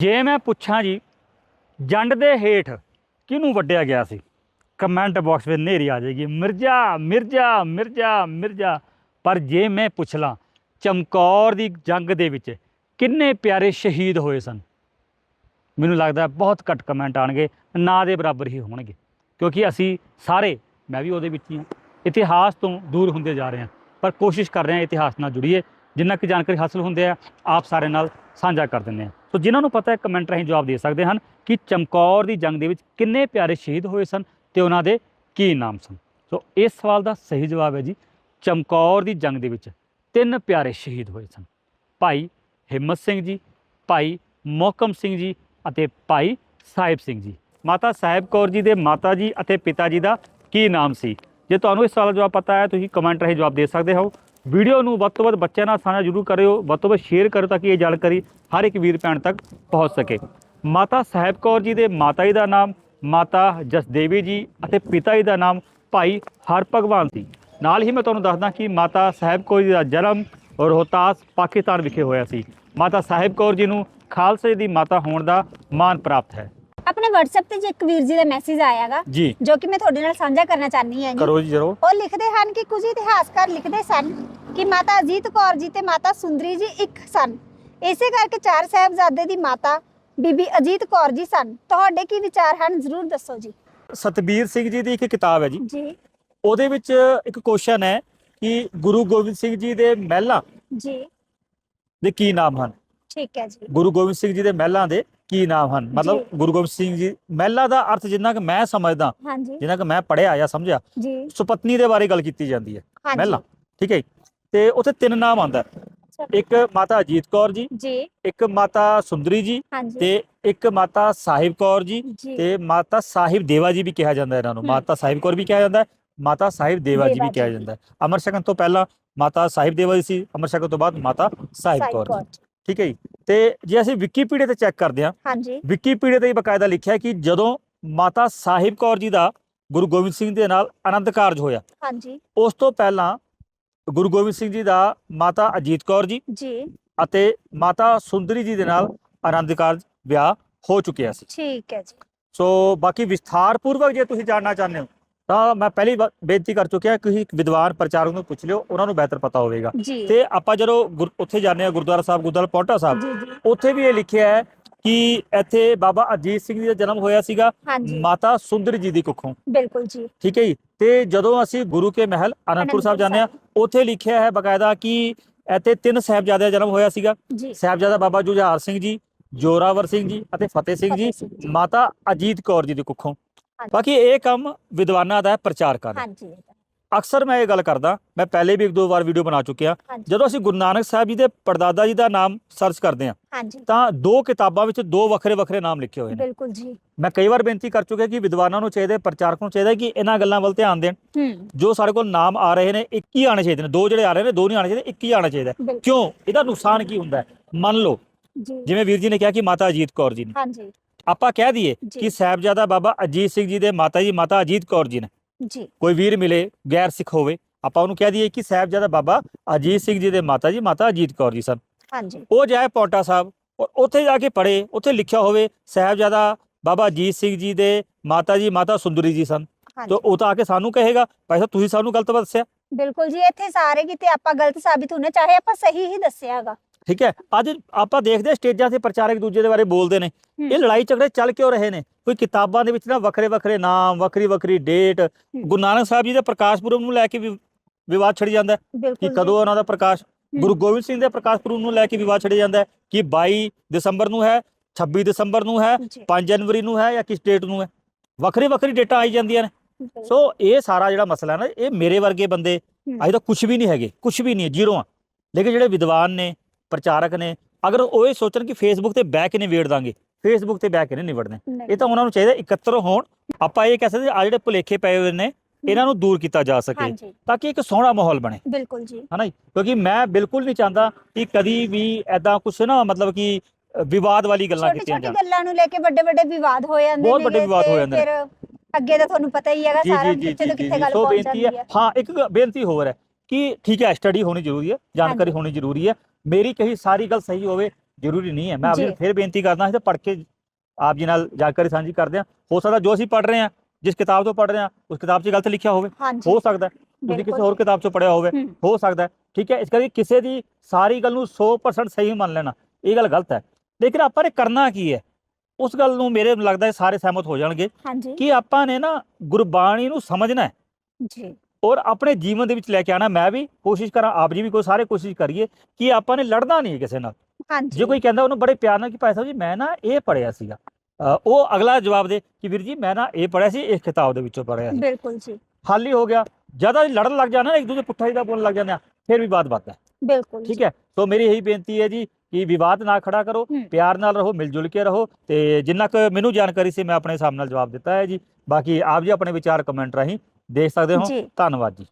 ਜੇ ਮੈਂ ਪੁੱਛਾਂ ਜੀ, ਜੰਡ ਦੇ ਹੇਠ ਕਿਹਨੂੰ ਵੱਢਿਆ ਗਿਆ ਸੀ? ਕਮੈਂਟ ਬਾਕਸ ਵਿੱਚ ਨੇਰੀ ਆ ਜਾਏਗੀ, ਮਿਰਜ਼ਾ ਮਿਰਜ਼ਾ ਮਿਰਜ਼ਾ ਮਿਰਜ਼ਾ। ਪਰ ਜੇ ਮੈਂ ਪੁੱਛ ਲਾਂ, ਚਮਕੌਰ ਦੀ ਜੰਗ ਦੇ ਵਿੱਚ ਕਿੰਨੇ ਪਿਆਰੇ ਸ਼ਹੀਦ ਹੋਏ ਸਨ? ਮੈਨੂੰ ਲੱਗਦਾ ਬਹੁਤ ਘੱਟ ਕਮੈਂਟ ਆਣਗੇ, ਨਾ ਦੇ ਬਰਾਬਰ ਹੀ ਹੋਣਗੇ। ਕਿਉਂਕਿ ਅਸੀਂ ਸਾਰੇ, ਮੈਂ ਵੀ ਉਹਦੇ ਵਿੱਚ ਹੀ ਹਾਂ, ਇਤਿਹਾਸ ਤੋਂ ਦੂਰ ਹੁੰਦੇ ਜਾ ਰਹੇ ਹਾਂ। ਪਰ ਕੋਸ਼ਿਸ਼ ਕਰ ਰਹੇ ਹਾਂ ਇਤਿਹਾਸ ਨਾਲ ਜੁੜੀਏ ਜਿੰਨਾ ਕਿ ਜਾਣਕਾਰੀ ਹਾਸਲ ਹੁੰਦੇ ਆ, ਆਪ ਸਾਰੇ ਨਾਲ ਸਾਂਝਾ ਕਰ ਦਿੰਦੇ ਹਾਂ ਸੋ ਜਿਨ੍ਹਾਂ ਨੂੰ ਪਤਾ ਹੈ, ਕਮੈਂਟ ਰਾਹੀਂ ਜਵਾਬ ਦੇ ਸਕਦੇ ਹਨ ਕਿ ਚਮਕੌਰ ਦੀ ਜੰਗ ਦੇ ਵਿੱਚ ਕਿੰਨੇ ਪਿਆਰੇ ਸ਼ਹੀਦ ਹੋਏ ਸਨ ਤੇ ਉਹਨਾਂ ਦੇ ਕੀ ਨਾਮ ਸਨ। ਸੋ ਇਸ ਸਵਾਲ ਦਾ ਸਹੀ ਜਵਾਬ ਹੈ ਜੀ, ਚਮਕੌਰ ਦੀ ਜੰਗ ਦੇ ਵਿੱਚ ਤਿੰਨ ਪਿਆਰੇ ਸ਼ਹੀਦ ਹੋਏ ਸਨ। ਭਾਈ ਹਿੰਮਤ ਸਿੰਘ ਜੀ, ਭਾਈ ਮੋਹਕਮ ਸਿੰਘ ਜੀ ਅਤੇ ਭਾਈ ਸਾਹਿਬ ਸਿੰਘ ਜੀ। ਮਾਤਾ ਸਾਹਿਬ ਕੌਰ ਜੀ ਦੇ ਮਾਤਾ ਜੀ ਅਤੇ ਪਿਤਾ ਜੀ ਦਾ ਕੀ ਨਾਮ ਸੀ? ਜੇ ਤੁਹਾਨੂੰ ਇਸ ਸਵਾਲ ਦਾ ਜਵਾਬ ਪਤਾ ਹੈ, ਤੁਸੀਂ ਕਮੈਂਟ ਰਾਹੀਂ ਜਵਾਬ ਦੇ ਸਕਦੇ ਹੋ। ਵੀਡੀਓ ਨੂੰ ਵੱਧ ਤੋਂ ਵੱਧ ਬੱਚਿਆਂ ਨਾਲ ਸਾਂਝਾ ਜ਼ਰੂਰ ਕਰਿਓ ਵੱਧ ਤੋਂ ਵੱਧ ਸ਼ੇਅਰ ਕਰੋ ਤਾਂ ਕਿ ਇਹ ਜਾਣਕਾਰੀ ਹਰ ਇੱਕ ਵੀਰ ਭੈਣ ਤੱਕ ਪਹੁੰਚ ਸਕੇ। ਮਾਤਾ ਸਾਹਿਬ ਕੌਰ ਜੀ ਦੇ ਮਾਤਾ ਜੀ ਦਾ ਨਾਮ ਮਾਤਾ ਜਸਦੇਵੀ ਜੀ ਅਤੇ ਪਿਤਾ ਜੀ ਦਾ ਨਾਮ ਭਾਈ ਹਰਭਗਵਾਨ ਸੀ। ਨਾਲ ਹੀ ਮੈਂ ਤੁਹਾਨੂੰ ਦੱਸਦਾ ਕਿ ਮਾਤਾ ਸਾਹਿਬ ਕੌਰ ਜੀ ਦਾ ਜਨਮ ਰੋਹਤਾਸ ਪਾਕਿਸਤਾਨ ਵਿਖੇ ਹੋਇਆ ਸੀ। ਮਾਤਾ ਸਾਹਿਬ ਕੌਰ ਜੀ ਨੂੰ ਖਾਲਸੇ ਦੀ ਮਾਤਾ ਹੋਣ ਦਾ ਮਾਣ ਪ੍ਰਾਪਤ ਹੈ। ਆਪਣੇ WhatsApp ਤੇ ਜੇ ਇੱਕ ਵੀਰ ਜੀ ਦਾ ਮੈਸੇਜ ਆਇਆਗਾ ਜੀ। ਜੋ ਕਿ ਮੈਂ ਤੁਹਾਡੇ ਨਾਲ ਸਾਂਝਾ ਕਰਨਾ ਚਾਹਨੀ ਹਾਂ ਜੀ ਕਰੋ ਜੀ ਜਰੂਰ। ਉਹ ਲਿਖਦੇ ਹਨ ਕਿ ਕੁਝ ਇਤਿਹਾਸਕਾਰ ਲਿਖਦੇ ਸਨ। ਕਿ ਮਾਤਾ ਅਜੀਤ ਕੌਰ ਜੀ ਤੇ ਮਾਤਾ ਸੁੰਦਰੀ ਜੀ ਇੱਕ ਸਨ। ਇਸੇ ਕਰਕੇ ਚਾਰ ਸਾਹਿਬਜ਼ਾਦੇ ਦੀ ਮਾਤਾ ਬੀਬੀ ਅਜੀਤ ਕੌਰ ਜੀ ਸਨ। ਤੁਹਾਡੇ ਕੀ ਵਿਚਾਰ ਹਨ? ਜ਼ਰੂਰ ਦੱਸੋ ਜੀ। ਸਤਬੀਰ ਸਿੰਘ ਜੀ ਦੀ ਇੱਕ ਕਿਤਾਬ ਹੈ ਜੀ। ਜੀ। ਉਹਦੇ ਵਿੱਚ ਇੱਕ ਕੁਐਸਚਨ ਹੈ ਕਿ ਗੁਰੂ ਗੋਬਿੰਦ ਸਿੰਘ ਜੀ ਦੇ ਮਹਿਲਾਂ ਜੀ। ਦੇ ਕੀ ਨਾਮ ਹਨ? ਠੀਕ ਹੈ ਜੀ। ਗੁਰੂ ਗੋਬਿੰਦ ਸਿੰਘ ਜੀ ਦੇ ਮਹਿਲਾਂ ਦੇ ਕੀ ਨਾਮ ਹਨ? ਮਤਲਬ। ਗੁਰੂ ਗੋਬਿੰਦ ਸਿੰਘ ਜੀ ਮਹਿਲਾਂ ਦਾ ਅਰਥ ਜਿੰਨਾ ਕਿ ਮੈਂ ਸਮਝਦਾ ਜਿੰਨਾ ਕਿ ਮੈਂ ਪੜਿਆ ਜਾਂ ਸਮਝਿਆ ਜੀ। ਸੁਪਤਨੀ ਦੇ ਬਾਰੇ ਗੱਲ ਕੀਤੀ ਜਾਂਦੀ ਹੈ। ਮਹਿਲਾਂ। ਠੀਕ ਹੈ। ਤੇ ਉੱਥੇ ਤਿੰਨ ਨਾਮ ਆਂਦਾ ਇੱਕ ਮਾਤਾ ਅਜੀਤ ਕੌਰ ਜੀ ਜੀ। ਇੱਕ ਮਾਤਾ ਸੁੰਦਰੀ ਜੀ ਤੇ ਇੱਕ ਮਾਤਾ ਸਾਹਿਬ ਕੌਰ ਜੀ ਤੇ ਮਾਤਾ ਸਾਹਿਬ ਦੇਵਾ ਜੀ ਵੀ ਕਿਹਾ ਜਾਂਦਾ ਇਹਨਾਂ ਨੂੰ। ਮਾਤਾ ਸਾਹਿਬ ਕੌਰ ਵੀ ਕਿਹਾ ਜਾਂਦਾ ਮਾਤਾ ਸਾਹਿਬ ਦੇਵਾ ਜੀ ਵੀ ਕਿਹਾ। ਜਾਂਦਾ ਅਮਰ ਸ਼ਕਨ ਤੋਂ ਪਹਿਲਾਂ ਮਾਤਾ ਸਾਹਿਬ ਦੇਵਾ ਜੀ ਸੀ ਅਮਰ ਸ਼ਕਨ ਤੋਂ ਬਾਅਦ ਮਾਤਾ ਸਾਹਿਬ ਕੌਰ ਜੀ। ਠੀਕ ਹੈ ਜੀ। ਤੇ ਜੇ ਅਸੀਂ ਵਿਕੀਪੀਡੀਆ ਤੇ ਚੈੱਕ ਕਰਦੇ ਹਾਂ ਹਾਂਜੀ। ਵਿਕੀਪੀਡੀਆ ਤੇ ਹੀ ਬਕਾਇਦਾ ਲਿਖਿਆ ਕਿ ਜਦੋਂ ਮਾਤਾ ਸਾਹਿਬ ਕੌਰ ਜੀ ਦਾ ਗੁਰੂ ਗੋਬਿੰਦ ਸਿੰਘ ਦੇ ਨਾਲ ਆਨੰਦ ਕਾਰਜ ਹੋਇਆ ਹਾਂਜੀ। ਉਸ ਤੋਂ ਪਹਿਲਾਂ ਗੁਰੂ ਗੋਬਿੰਦ ਸਿੰਘ ਜੀ ਦਾ ਮਾਤਾ ਅਜੀਤ ਕੌਰ ਜੀ ਜੀ। ਅਤੇ ਮਾਤਾ ਸੁੰਦਰੀ ਜੀ ਦੇ ਨਾਲ ਆਨੰਦ ਕਾਰਜ ਵਿਆਹ ਹੋ ਚੁੱਕਿਆ ਸੀ। ਠੀਕ ਹੈ ਜੀ। ਸੋ ਬਾਕੀ ਵਿਸਥਾਰ ਪੂਰਵਕ ਜੇ ਤੁਸੀਂ ਜਾਣਨਾ ਚਾਹੁੰਦੇ ਹੋ ਤਾਂ ਮੈਂ ਪਹਿਲੀ ਬੇਨਤੀ ਕਰ ਚੁੱਕਿਆ ਕਿ ਵਿਦਵਾਨ ਪ੍ਰਚਾਰਕ ਨੂੰ ਪੁੱਛ ਲਿਓ ਉਹਨਾਂ ਨੂੰ ਬਿਹਤਰ ਪਤਾ ਹੋਵੇਗਾ। ਤੇ ਆਪਾਂ ਜਦੋਂ ਉੱਥੇ ਜਾਂਦੇ ਆ ਗੁਰਦੁਆਰਾ ਸਾਹਿਬ ਗੁਰਦੁਆਰਾ ਪੌਂਟਾ ਸਾਹਿਬ ਉੱਥੇ ਵੀ ਇਹ ਲਿਖਿਆ ਹੈ ਕਿ ਇੱਥੇ ਬਾਬਾ ਅਜੀਤ ਸਿੰਘ ਜੀ ਦਾ ਜਨਮ ਹੋਇਆ ਸੀਗਾ ਹਾਂਜੀ। ਮਾਤਾ ਸੁੰਦਰੀ ਜੀ ਦੀ ਕੁੱਖੋਂ। ਬਿਲਕੁਲ ਜੀ। ਠੀਕ ਹੈ ਜੀ? ਤੇ ਜਦੋਂ ਅਸੀਂ ਗੁਰੂ ਕੇ ਮਹਿਲ ਅਨੰਦਪੁਰ ਸਾਹਿਬ ਜਾਂਦੇ ਆ ਉੱਥੇ ਲਿਖਿਆ ਹੈ ਬਕਾਇਦਾ ਕਿ ਇੱਥੇ ਤਿੰਨ ਸਾਹਿਬਜ਼ਾਦਿਆਂ ਦਾ ਜਨਮ ਹੋਇਆ ਸੀਗਾ। ਸਾਹਿਬਜ਼ਾਦਾ ਬਾਬਾ ਜੁਝਾਰ ਸਿੰਘ ਜੀ ਜੋਰਾਵਰ ਸਿੰਘ ਜੀ ਅਤੇ ਫਤਿਹ ਸਿੰਘ ਜੀ। ਮਾਤਾ ਅਜੀਤ ਕੌਰ ਜੀ ਦੀ ਕੁੱਖੋਂ। ਬਾਕੀ ਇਹ ਕੰਮ ਵਿਦਵਾਨਾਂ ਦਾ ਹੈ ਪ੍ਰਚਾਰ ਕਰਨਾ ਹਾਂਜੀ। ਅਕਸਰ ਮੈਂ ਇਹ ਗੱਲ ਕਰਦਾ ਮੈਂ ਪਹਿਲੇ ਵੀ ਇੱਕ ਦੋ ਵਾਰ ਵੀਡੀਓ ਬਣਾ ਚੁੱਕਿਆ। ਹਾਂਜੀ। ਜਦੋਂ ਅਸੀਂ ਗੁਰੂ ਨਾਨਕ ਸਾਹਿਬ ਜੀ ਦੇ ਪੜਦਾਦਾ ਜੀ ਦਾ ਨਾਮ ਸਰਚ ਕਰਦੇ ਹਾਂ ਹਾਂਜੀ। ਤਾਂ ਦੋ ਕਿਤਾਬਾਂ ਵਿੱਚ ਦੋ ਵੱਖਰੇ ਵੱਖਰੇ ਨਾਮ ਲਿਖੇ ਹੋਏ ਨੇ। ਬਿਲਕੁਲ ਜੀ। ਮੈਂ ਕਈ ਵਾਰ ਬੇਨਤੀ ਕਰ ਚੁੱਕਿਆ ਕਿ ਵਿਦਵਾਨਾਂ ਨੂੰ ਚਾਹੀਦਾ ਪ੍ਰਚਾਰਕ ਨੂੰ ਚਾਹੀਦਾ ਕਿ ਇਹਨਾਂ ਗੱਲਾਂ ਵੱਲ ਧਿਆਨ ਦੇਣ। ਹੂੰ। ਜੋ ਸਾਡੇ ਕੋਲ ਨਾਮ ਆ ਰਹੇ ਨੇ ਇੱਕ ਹੀ ਆਣੇ ਚਾਹੀਦੇ ਨੇ। ਦੋ ਜਿਹੜੇ ਆ ਰਹੇ ਨੇ ਦੋ ਨਹੀਂ ਆਣੇ ਚਾਹੀਦੇ ਇੱਕ ਹੀ ਆਣਾ ਚਾਹੀਦਾ। ਹੈ। ਬਿਲਕੁਲ। ਕਿਉਂ? ਇਹਦਾ ਨੁਕਸਾਨ ਕੀ ਹੁੰਦਾ? ਹੈ ਮੰਨ ਲਓ ਜੀ। ਜਿਵੇਂ ਵੀਰ ਜੀ ਨੇ ਕਿਹਾ ਕਿ ਮਾਤਾ ਅਜੀਤ ਕੌਰ ਜੀ ਨੇ। ਹਾਂਜੀ। ਆਪਾਂ ਕਹਿ ਦਈਏ ਜੀ। ਕਿ ਸਾਹਿਬਜ਼ਾਦਾ ਬਾਬਾ ਅਜੀਤ ਸਿੰਘ ਜੀ ਦੇ ਮਾਤਾ ਜੀ ਮਾਤਾ ਅਜੀਤ ਕੌਰ ਜੀ ਨੇ। ਜੀ। ਕੋਈ ਵੀਰ ਮਿਲੇ ਗੈਰ ਸਿੱਖ ਹੋਵੇ ਆਪਾਂ ਉਹਨੂੰ ਕਹਿ ਦਈਏ ਕਿ ਸਾਹਿਬਜ਼ਾਦਾ ਬਾਬਾ ਅਜੀਤ ਸਿੰਘ ਜੀ ਦੇ ਮਾਤਾ ਜੀ ਮਾਤਾ ਅਜੀਤ ਕੌਰ ਜੀ ਸਨ। ਹਾਂਜੀ। ਉਹ ਜਾਏ ਪੌਂਟਾ ਸਾਹਿਬ ਔਰ ਉੱਥੇ ਜਾ ਕੇ ਪੜ੍ਹੇ ਉੱਥੇ ਲਿਖਿਆ ਹੋਵੇ ਸਾਹਿਬਜ਼ਾਦਾ ਬਾਬਾ ਅਜੀਤ ਸਿੰਘ ਜੀ ਦੇ ਮਾਤਾ ਜੀ ਮਾਤਾ ਸੁੰਦਰੀ ਜੀ ਸਨ। ਹਾਂਜੀ। ਤਾਂ ਉਹ ਤਾਂ ਆ ਕੇ ਸਾਨੂੰ ਕਹੇਗਾ ਭਾਈ ਸਾਹਿਬ ਤੁਸੀਂ ਸਾਨੂੰ ਗਲਤ ਦੱਸਿਆ। ਬਿਲਕੁਲ ਜੀ ਇੱਥੇ ਸਾਰੇ ਕਿਤੇ ਆਪਾਂ ਗਲਤ ਸਾਬਿਤ ਹੋਣੇ ਚਾਹੇ ਆਪਾਂ ਸਹੀ ਹੀ ਦੱਸਿਆਗਾ ਠੀਕ ਹੈ? ਅੱਜ ਆਪਾਂ ਦੇਖਦੇ ਹਾਂ ਸਟੇਜਾਂ ਤੇ ਪ੍ਰਚਾਰਕ ਦੂਜੇ ਦੇ ਬਾਰੇ ਬੋਲਦੇ ਨੇ। ਇਹ ਲੜਾਈ ਝਗੜੇ ਚੱਲ ਕਿਉਂ ਰਹੇ ਨੇ? ਕੋਈ ਕਿਤਾਬਾਂ ਦੇ ਵਿੱਚ ਨਾ ਵੱਖਰੇ ਵੱਖਰੇ ਨਾਮ ਵੱਖਰੀ ਵੱਖਰੀ ਡੇਟ ਗੁਰੂ ਨਾਨਕ ਸਾਹਿਬ ਜੀ ਦੇ ਪ੍ਰਕਾਸ਼ ਪੁਰਬ ਨੂੰ ਲੈ ਕੇ ਵੀ ਵਿਵਾਦ ਛਿੜ ਜਾਂਦਾ ਕਿ ਕਦੋਂ ਉਹਨਾਂ ਦਾ ਪ੍ਰਕਾਸ਼ ਗੁਰੂ ਗੋਬਿੰਦ ਸਿੰਘ ਦੇ ਪ੍ਰਕਾਸ਼ ਪੁਰਬ ਨੂੰ ਲੈ ਕੇ ਵਿਵਾਦ ਛਿੜ ਜਾਂਦਾ ਕਿ 22 ਦਸੰਬਰ ਨੂੰ ਹੈ? 26 ਦਸੰਬਰ ਨੂੰ ਹੈ? ਜੀ। 5 ਜਨਵਰੀ ਨੂੰ ਹੈ ਜਾਂ ਕਿਸ ਡੇਟ ਨੂੰ ਹੈ? ਵੱਖਰੀ ਵੱਖਰੀ ਡੇਟਾਂ ਆਈ ਜਾਂਦੀਆਂ ਨੇ। ਸੋ ਇਹ ਸਾਰਾ ਜਿਹੜਾ ਮਸਲਾ ਹੈ ਨਾ ਇਹ ਮੇਰੇ ਵਰਗੇ ਬੰਦੇ। ਅਜੇ ਤਾਂ ਕੁਝ ਵੀ ਨਹੀਂ ਹੈਗੇ ਕੁਝ ਵੀ ਨਹੀਂ ਹੈ ਜ਼ੀਰੋ ਆ। ਲੇਕਿਨ ਜਿਹੜੇ ਵਿਦਵਾਨ ਨੇ ਪ੍ਰਚਾਰਕ ਨੇ ਅਗਰ ਉਹ ਇਹ ਸੋਚਣ ਕਿ ਫੇਸਬੁੱਕ ਤੇ ਬਹਿ ਕੇ ਨਿਬੇੜ ਦਾਂਗੇ ਫੇਸਬੁੱਕ ਤੇ ਬਹਿ ਕੇ ਨਹੀਂ ਨਿਬੜਨੇ। ਇਹ ਤਾਂ ਉਹਨਾਂ ਨੂੰ ਚਾਹੀਦਾ ਇਕੱਤਰ ਹੋਣ। ਆਪਾਂ ਇਹ ਕਹਿ ਸਕਦੇ ਆ ਜਿਹੜੇ ਭੁਲੇਖੇ ਪਏ ਹੋਏ ਨੇ ਇਹਨਾਂ ਨੂੰ ਦੂਰ ਕੀਤਾ ਜਾ ਸਕੇ ਤਾਂ ਕਿ ਇੱਕ ਸੋਹਣਾ ਮਾਹੌਲ ਬਣੇ। ਬਿਲਕੁਲ ਜੀ। ਹਨਾ ਜੀ? ਕਿਉਂਕਿ ਮੈਂ ਬਿਲਕੁਲ ਨਹੀਂ ਚਾਹੁੰਦਾ ਕਿ ਕਦੀ ਵੀ ਐਦਾਂ ਕੁਛ ਨਾ ਮਤਲਬ ਕਿ ਵਿਵਾਦ ਵਾਲੀ ਗੱਲਾਂ ਕੀਤੀਆਂ ਛੋਟੀ ਜਾਣ। ਗੱਲਾਂ ਨੂੰ ਲੈ ਕੇ ਵੱਡੇ ਵੱਡੇ ਵਿਵਾਦ ਹੋ ਜਾਂਦੇ ਬਹੁਤ ਵੱਡੇ ਵਿਵਾਦ ਹੋ ਜਾਂਦੇ ਨੇ। ਫਿਰ ਅੱਗੇ ਤਾਂ ਤੁਹਾਨੂੰ ਪਤਾ ਹੀ ਹੈਗਾ ਸਾਰਾ ਕਿੱਥੇ ਤੋਂ ਕਿੱਥੇ ਗੱਲ ਸੋ ਪਹੁੰਚ ਬੇਨਤੀ ਜਾਂਦੀ ਹੈ। ਹੈ ਇੱਕ ਬੇਨਤੀ ਹੋਰ ਹੈ ਕਿ ਠੀਕ ਹੈ ਸਟੱਡੀ ਹੋਣੀ ਜ਼ਰੂਰੀ ਹੈ ਜਾਣਕਾਰੀ। ਹੋਣੀ ਜ਼ਰੂਰੀ ਹੈ। ਮੇਰੀ ਕਹੀ ਸਾਰੀ ਗੱਲ ਸਹੀ ਹੋਵੇ ਜ਼ਰੂਰੀ ਨਹੀਂ ਹੈ। ਮੈਂ ਜੀ। ਆਪਣੀ ਫਿਰ ਬੇਨਤੀ ਕਰਦਾ ਹਾਂ ਤੇ ਪੜ੍ਹ ਕੇ ਆਪ ਜੀ ਨਾਲ ਜਾਣਕਾਰੀ ਸਾਂਝੀ ਕਰਦੇ ਹਾਂ। ਹੋ ਸਕਦਾ ਜੋ ਅਸੀਂ ਪੜ੍ਹ ਰਹੇ ਹਾਂ ਜਿਸ ਕਿਤਾਬ ਤੋਂ ਪੜ੍ਹ ਰਹੇ ਹਾਂ ਉਸ ਕਿਤਾਬ 'ਚ ਗਲਤ ਲਿਖਿਆ ਹੋਵੇ। ਹਾਂਜੀ। ਹੋ ਸਕਦਾ ਹੈ। ਤੁਸੀਂ ਕਿਸੇ ਬਿਲਕੁਲ। ਹੋਰ ਕਿਤਾਬ 'ਚੋਂ ਪੜ੍ਹਿਆ ਹੋਵੇ। ਹੂੰ। ਹੋ ਸਕਦਾ ਹੈ, ਠੀਕ ਹੈ ਇਸ ਕਰਕੇ ਕਿਸੇ ਦੀ ਸਾਰੀ ਗੱਲ ਨੂੰ 100% ਸਹੀ ਮੰਨ ਲੈਣਾ ਇਹ ਗੱਲ ਗਲਤ ਹੈ। ਲੇਕਿਨ ਆਪਾਂ ਨੇ ਕਰਨਾ ਕੀ ਹੈ? ਉਸ ਗੱਲ ਨੂੰ ਮੇਰੇ ਲੱਗਦਾ ਹੈ ਸਾਰੇ ਸਹਿਮਤ ਹੋ ਜਾਣਗੇ ਹਾਂਜੀ। ਕਿ ਆਪਾਂ ਨੇ ਨਾ ਗੁਰਬਾਣੀ ਨੂੰ ਸਮਝਣਾ ਹੈ। ਜੀ। ਔਰ ਆਪਣੇ ਜੀਵਨ ਦੇ ਵਿੱਚ ਲੈ ਕੇ ਆਣਾ ਮੈਂ ਵੀ ਕੋਸ਼ਿਸ਼ ਕਰਾਂ ਆਪ ਜੀ ਵੀ ਕੋਈ ਸਾਰੇ ਕੋਸ਼ਿਸ਼ ਕਰੀਏ ਕਿ ਆਪਾਂ ਨੇ ਲੜਨਾ ਨਹੀਂ ਕਿਸੇ ਨਾਲ। ਹਾਂਜੀ। ਜੇ ਕੋਈ ਕਹਿੰਦਾ ਉਹਨੂੰ ਬੜੇ ਪਿਆਰ ਨਾਲ ਕਿ ਭਾਈ ਸਾਹਿਬ ਜੀ ਮੈਂ ਨਾ ਇਹ ਪੜਿਆ ਸੀਗਾ। ਉਹ ਅਗਲਾ ਜਵਾਬ ਦੇ ਕਿ ਵੀਰ ਜੀ ਮੈਂ ਨਾ ਇਹ ਪੜਿਆ ਸੀ ਇਸ ਕਿਤਾਬ ਦੇ ਵਿੱਚੋਂ ਪੜਿਆ ਸੀ। ਬਿਲਕੁਲ ਜੀ। ਹੱਲ ਹੀ ਹੋ ਗਿਆ। ਜ਼ਿਆਦਾ ਲੜਨ ਲੱਗ ਜਾਣਾ ਇੱਕ ਦੂਜੇ ਪੁੱਠਾ ਜਿਹਾ ਬੋਲਣ ਲੱਗ ਜਾਂਦੇ ਆ ਫਿਰ ਵੀ ਬਾਤ ਬਾਤ ਹੈ। ਬਿਲਕੁਲ ਠੀਕ ਹੈ? ਸੋ ਮੇਰੀ ਇਹੀ ਬੇਨਤੀ ਹੈ ਜੀ ਕਿ ਵਿਵਾਦ ਨਾ ਖੜਾ ਕਰੋ। ਪਿਆਰ ਨਾਲ ਰਹੋ ਮਿਲ ਜੁਲ ਕੇ ਰਹੋ ਤੇ ਜਿੰਨਾ ਕੁ ਮੈਨੂੰ ਜਾਣਕਾਰੀ ਸੀ ਮੈਂ ਆਪਣੇ ਹਿਸਾਬ ਨਾਲ ਜਵਾਬ ਦਿੱਤਾ ਹੈ ਜੀ। ਬਾਕੀ ਆਪ ਜੀ ਆਪਣੇ ਵਿਚਾਰ ਕਮੈਂਟ ਰਾਹੀਂ ਦੇਖ ਸਕਦੇ ਹੋ। ਜੀ। ਧੰਨਵਾਦ ਜੀ।